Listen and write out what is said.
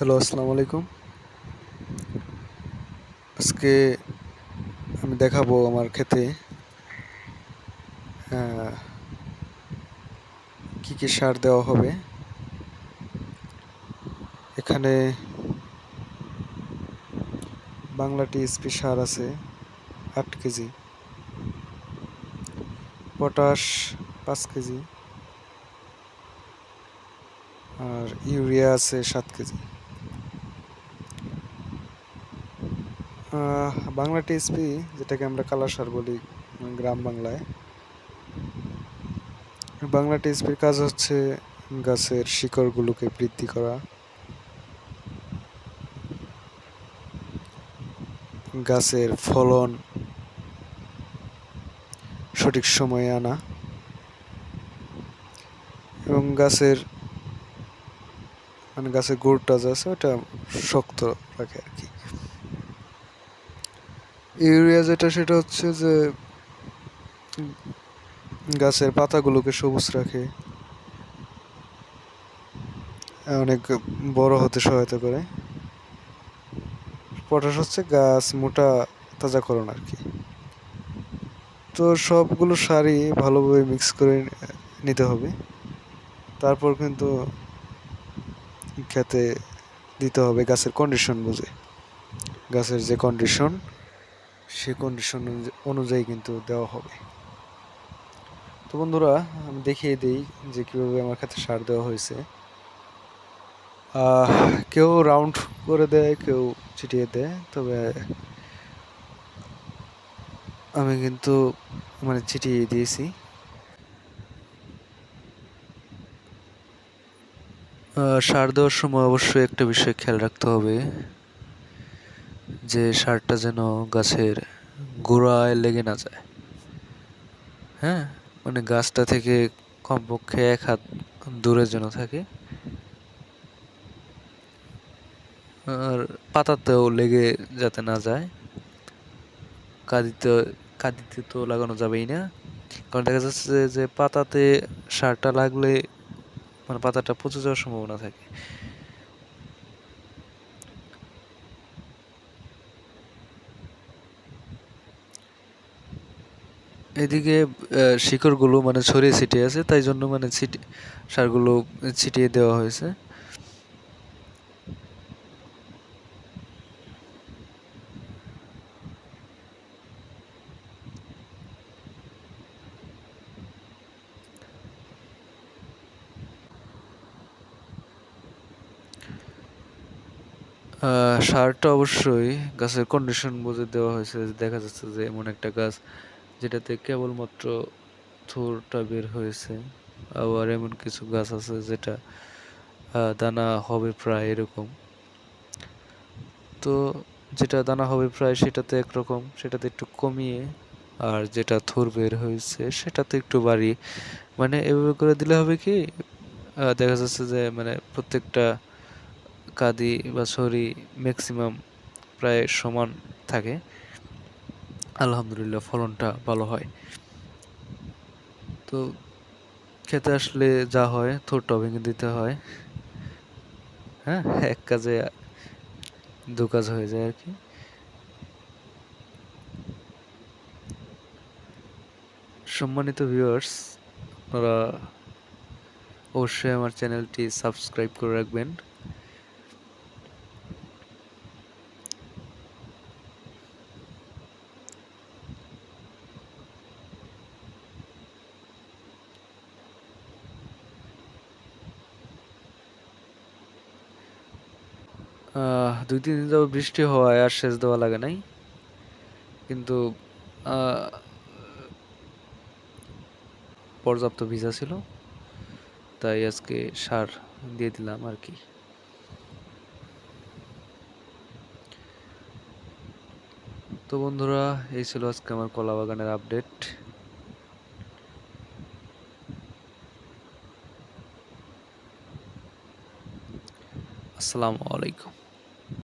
Hello, আসসালামু আলাইকুম। আজকে আমি দেখাবো আমার ক্ষেতে কি কি সার দেওয়া হবে। এখানে বাংলা টিএসপি সার আছে আট কেজি, পটাশ পাঁচ কেজি, আর ইউরিয়া আছে সাত কেজি। বাংলা টিএসপি যেটাকে আমরা কালা সার বলি গ্রাম বাংলায়। বাংলা টিএসপির কাজ হচ্ছে গাছের শিকড়গুলোকে বৃদ্ধি করা। গাছের ফলন সঠিক সময়ে আনা এবং গাছের মানে গাছের গোড়টা যে আছে, ওটা শক্ত রাখে আর কি। ইউরিয়া যেটা, সেটা হচ্ছে যে গাছের পাতাগুলোকে সবুজ রাখে। অনেক বড় হতে সহায়তা করে। পটাশ হচ্ছে গাছ, মোটা, তাজা তাজাকরণ আর কি। তো সবগুলো সারই ভালোভাবে মিক্স করে নিতে হবে। তারপর কিন্তু খেতে দিতে হবে গাছের কন্ডিশন বুঝে। গাছের যে কন্ডিশন সে কন্ডিশন অনুযায়ী কিন্তু দেওয়া হবে। তো বন্ধুরা, আমি দেখিয়ে দিই যে কীভাবে আমার কাছে সার দেওয়া হয়েছে। কেউ রাউন্ড করে দেয়, কেউ ছিটিয়ে দেয়, তবে আমি কিন্তু মানে ছিটিয়ে দিয়েছি। সার দেওয়ার সময় অবশ্যই একটা বিষয় খেয়াল রাখতে হবে। যে সারটা যেন গাছের গোড়ায় লেগে না যায়। হ্যাঁ? মানে গাছটা থেকে কমপক্ষে এক হাত দূরে যেন থাকে। আর পাতাতেও লেগে যাতে না যায়। কাঁদিতে কাঁদিতে তো লাগানো যাবেই না। কারণ দেখা যাচ্ছে যে পাতাতে সারটা লাগলে মানে পাতাটা পচে যাওয়ার সম্ভাবনা থাকে। এদিকে শিকড়গুলো মানে ছড়িয়ে ছিটিয়ে আছে, তাই জন্য মানে ছিটি, সারগুলো ছিটিয়ে দেওয়া হয়েছে। সারটা অবশ্যই গাছের কন্ডিশন বুঝে দেওয়া হয়েছে। দেখা যাচ্ছে যে এমন একটা গাছ যেটাতে কেবলমাত্র থোরটা বের হয়েছে, আবার এমন কিছু গাছ আছে যেটা দানা হবে প্রায় এরকম। তো যেটা দানা হবে প্রায় সেটাতে একরকম, সেটাতে একটু কমিয়ে, আর যেটা থোর বের হয়েছে সেটাতে একটু বাড়িয়ে। মানে এভাবে করে দিলে হবে কি দেখা যাচ্ছে যে মানে প্রত্যেকটা কাদি বা ছড়ি ম্যাক্সিমাম প্রায় সমান থাকে। আলহামদুলিল্লাহ ফলনটা ভালো হয়। তো খেতে আসলে যা হয় থোরটা ভেঙে দিতে হয়। হ্যাঁ এক কাজে দু কাজ হয়ে যায় আর কি। সম্মানিত ভিউয়ার্স আপনারা অবশ্যই আমার চ্যানেলটি সাবস্ক্রাইব করে রাখবেন। দুই, তিন দিন যাবত বৃষ্টি হওয়ায় আর সেচ দেওয়া লাগে নাই। কিন্তু পর্যাপ্ত ভিজা ছিল। তাই আজকে সার দিয়ে দিলাম আর কি। তো বন্ধুরা, এই ছিল আজকে আমার কলা বাগানের আপডেট। আসসালামু আলাইকুম।